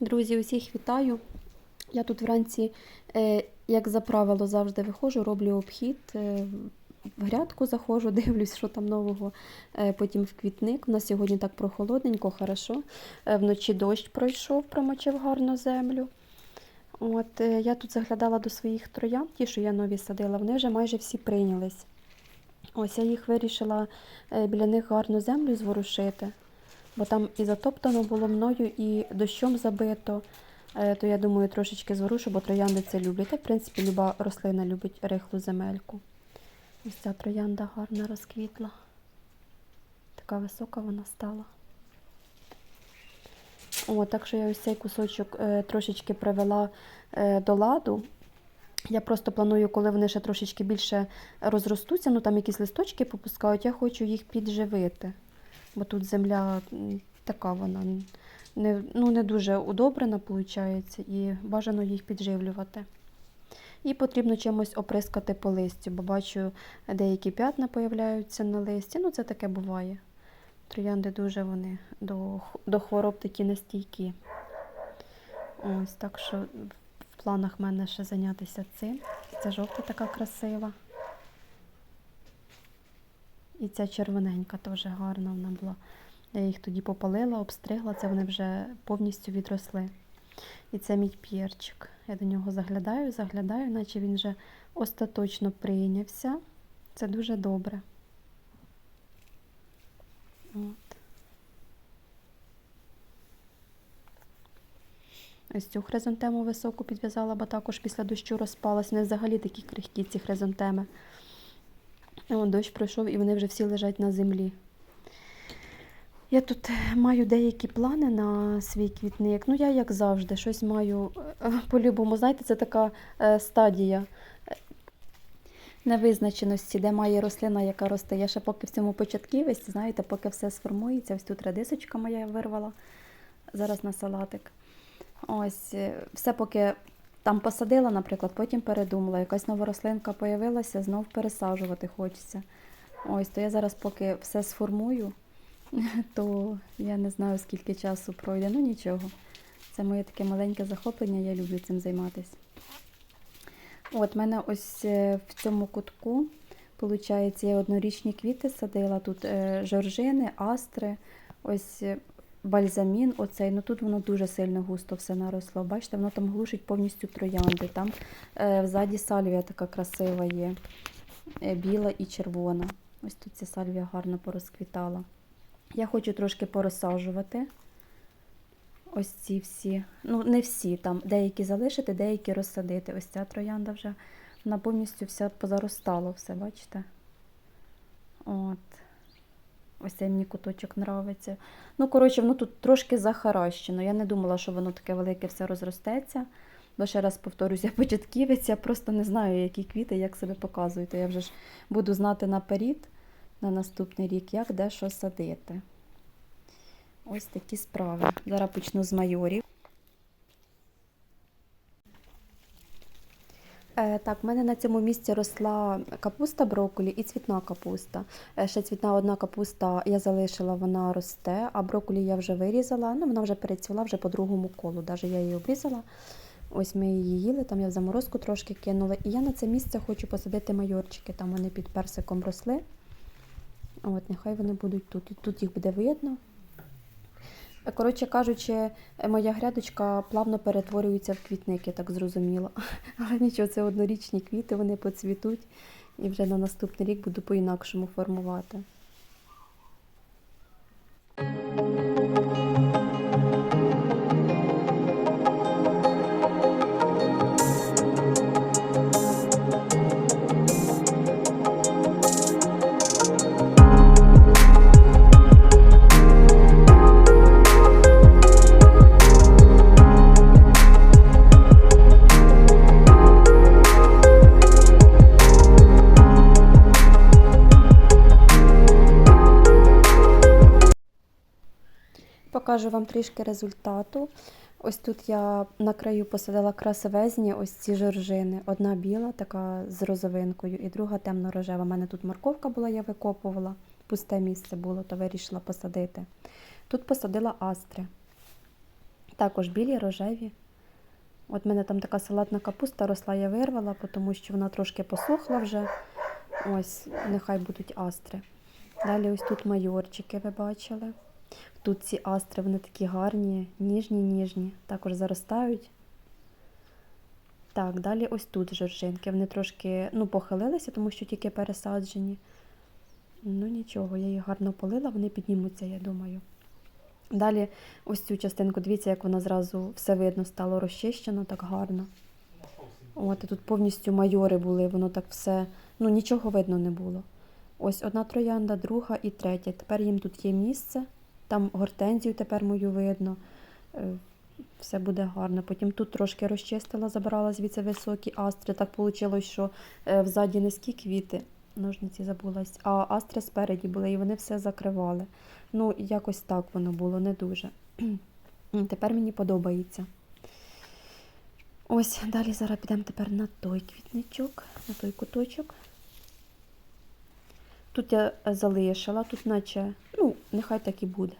Друзі, усіх вітаю. Я тут вранці, е, як за правило, завжди виходжу, роблю обхід. е, В грядку заходжу, дивлюсь, що там нового. е, Потім в квітник. У нас сьогодні так прохолодненько, хорошо. Вночі дощ пройшов, промочив гарно землю. От, я тут заглядала до своїх троян, ті, що я нові садила, вони вже майже всі прийнялись. Ось я їх вирішила біля них гарну землю зворушити бо там і затоптано було мною, і дощом забито. Е, То я думаю, трошечки зворушу, бо троянди це люблять. Та, в принципі, люба рослина любить рихлу земельку. Ось ця троянда гарно розквітла. Така висока вона стала. О, так що я ось цей кусочок е, трошечки привела е, до ладу. Я просто планую, коли вони ще трошечки більше розростуться, ну там якісь листочки попускають, я хочу їх підживити бо тут земля така вона не, ну, не дуже удобрена, виходить, і бажано їх підживлювати. І потрібно чимось оприскати по листю, бо бачу, деякі п'ятна появляються на листі. Ну, це таке буває. Троянди дуже вони до, до хвороб такі нестійкі. Ось так що в планах в мене ще зайнятися цим. Ця жовта така красива. І ця червоненька теж гарна вона була. Я їх тоді попалила, обстригла, це вони вже повністю відросли. І це мій п'єрчик. Я до нього заглядаю, заглядаю, наче він вже остаточно прийнявся. Це дуже добре. От. Ось цю хризантему високу підв'язала, бо також після дощу розпалась. Вони взагалі такі крихкі, ці хризантеми. Дощ пройшов і вони вже всі лежать на землі. Я тут е, маю деякі плани на свій квітник. Ну, я, як завжди, щось маю е, по-любому. Знаєте, це така е, стадія невизначеності, де має рослина, яка росте. Я ще поки в цьому початківості, знаєте, поки все сформується. Ось тут редисочка моя вирвала зараз на салатик. Ось, все поки там посадила, наприклад, потім передумала, якась нова рослинка появилася, знов пересаджувати хочеться. Ось, то я зараз поки все сформую, то я не знаю, скільки часу пройде. Ну нічого. Це моє таке маленьке захоплення, я люблю цим займатися. От, в мене ось е, в цьому кутку, виходить, я однорічні квіти садила. Тут е, жоржини, астри, ось е, бальзамін, оцей. Ну тут воно дуже сильно густо все наросло. Бачите, воно там глушить повністю троянди. Там е, взаді сальвія така красива є, е, біла і червона. Ось тут ця сальвія гарно порозквітала. Я хочу трошки порозсаджувати. Ось ці всі. Ну, не всі, там деякі залишити, деякі розсадити. Ось ця троянда вже вона повністю вся позаростала, все, бачите? От. Ось цей мені куточок нравиться. Ну, коротше, воно тут трошки захаращено. Я не думала, що воно таке велике все розростеться. Бо ще раз повторюсь, я початківець, я просто не знаю, які квіти, як себе показують. Я вже ж буду знати наперед на наступний рік, як де що садити. Ось такі справи. Зараз почну з майорів. Е, Так, в мене на цьому місці росла капуста брокколі і цвітна капуста. Е, Ще цвітна одна капуста я залишила, вона росте, а брокколі я вже вирізала. Ну, вона вже перецвіла вже по другому колу. Навіть я її обрізала. Ось ми її їли, там я в заморозку трошки кинула. І я на це місце хочу посадити майорчики. Там вони під персиком росли. От, нехай вони будуть тут. І тут їх буде видно. Коротше кажучи, моя грядочка плавно перетворюється в квітник, я так зрозуміла. Але нічого, це однорічні квіти, вони поцвітуть і вже на наступний рік буду по-інакшому формувати. Покажу вам трішки результату. Ось тут я на краю посадила красивезні ось ці жоржини. Одна біла, така з розовинкою, і друга темно-рожева. У мене тут морковка була, я викопувала. Пусте місце було, то вирішила посадити. Тут посадила астри. Також білі, рожеві. От в мене там така салатна капуста росла, я вирвала, тому що вона трошки посохла вже. Ось, нехай будуть астри. Далі ось тут майорчики, ви бачили. Тут ці астри, вони такі гарні, ніжні, ніжні. Також заростають. Так, далі ось тут жоржинки. Вони трошки ну, похилилися, тому що тільки пересаджені. Ну нічого, я їх гарно полила, вони піднімуться, я думаю. Далі ось цю частинку, дивіться, як вона зразу все видно стало розчищено, так гарно. От, тут повністю майори були, воно так все, ну нічого видно не було. Ось одна троянда, друга і третя. Тепер їм тут є місце, там гортензію тепер мою видно. Е, Все буде гарно. Потім тут трошки розчистила, забрала звідси високі астри. Так вийшло, що е, взаді низькі квіти, ножниці забулась, а астри спереді були, і вони все закривали. Ну, якось так воно було, не дуже. Тепер мені подобається. Ось, далі зараз підемо тепер на той квітничок, на той куточок. Тут я е, залишила, тут наче, ну, нехай так і буде.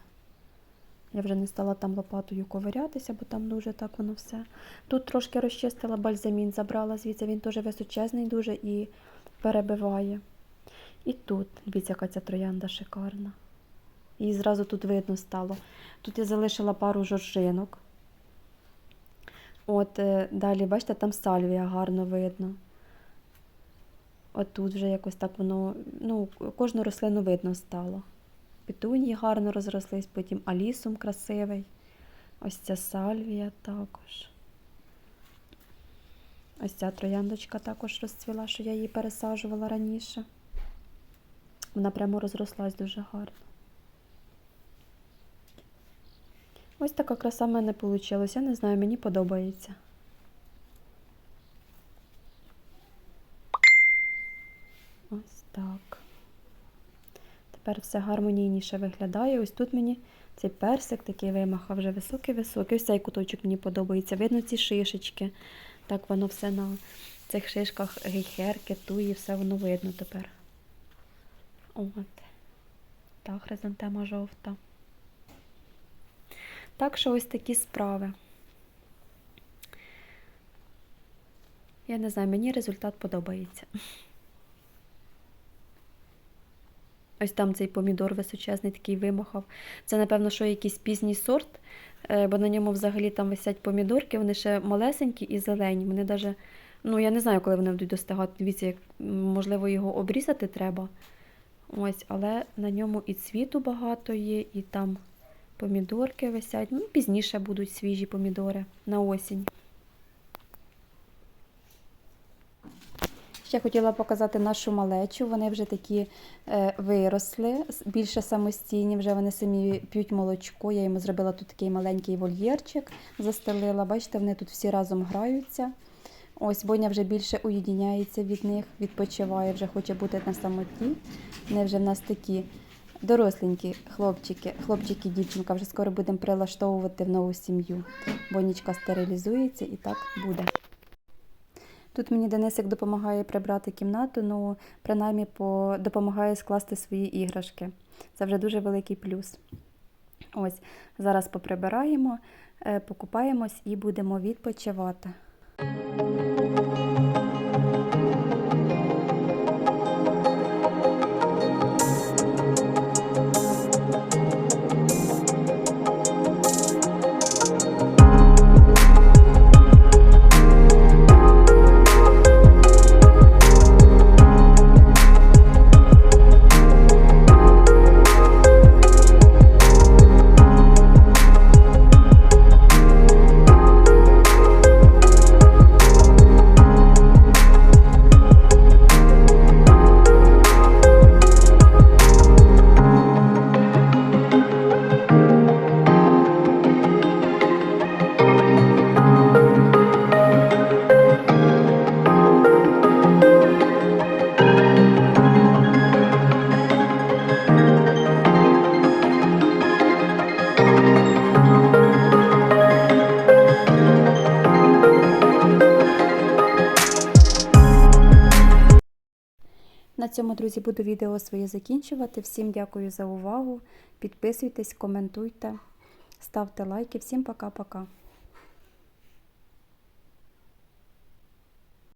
Я вже не стала там лопатою ковирятися, бо там дуже так воно все. Тут трошки розчистила бальзамін, забрала звідси, він теж височезний дуже і перебиває. І тут, дивіться, яка ця троянда шикарна. Її зразу тут видно стало. Тут я залишила пару жоржинок. От е, далі, бачите, там сальвія гарно видно. От тут вже якось так воно, ну, кожну рослину видно стало. Петунії гарно розрослись, потім алісум красивий. Ось ця сальвія також. Ось ця трояндочка також розцвіла, що я її пересаджувала раніше. Вона прямо розрослась дуже гарно. Ось така краса в мене вийшла. Я не знаю, мені подобається. Ось так. Тепер все гармонійніше виглядає. Ось тут мені цей персик такий вимахав, вже високий-високий. Ось цей куточок мені подобається. Видно ці шишечки. Так воно все на цих шишках гейхерки, туї, все воно видно тепер. От. Та хризантема жовта. Так що ось такі справи. Я не знаю, мені результат подобається. Ось там цей помідор височезний такий вимахав. Це, напевно, що якийсь пізній сорт, е, бо на ньому взагалі там висять помідорки, вони ще малесенькі і зелені. Вони даже, ну я не знаю, коли вони будуть достигати. Дивіться, можливо його обрізати треба. Ось, але на ньому і цвіту багато є, і там помідорки висять. Ну, пізніше будуть свіжі помідори на осінь. Ще хотіла показати нашу малечу. Вони вже такі е, виросли, більше самостійні, вже вони самі п'ють молочко. Я йому зробила тут такий маленький вольєрчик, застелила. Бачите, вони тут всі разом граються. Ось Боня вже більше уєдиняється від них, відпочиває, вже хоче бути на самоті. Вони вже в нас такі доросленькі хлопчики, хлопчик і дівчинка. Вже скоро будемо прилаштовувати в нову сім'ю. Бонічка стерилізується і так буде. Тут мені Денисик допомагає прибрати кімнату, ну принаймні по... допомагає скласти свої іграшки. Це вже дуже великий плюс. Ось зараз поприбираємо, е, покупаємось і будемо відпочивати. Цьому, друзі, буду відео своє закінчувати. Всім дякую за увагу. Підписуйтесь, коментуйте. ставте лайки. Всім пока-пока.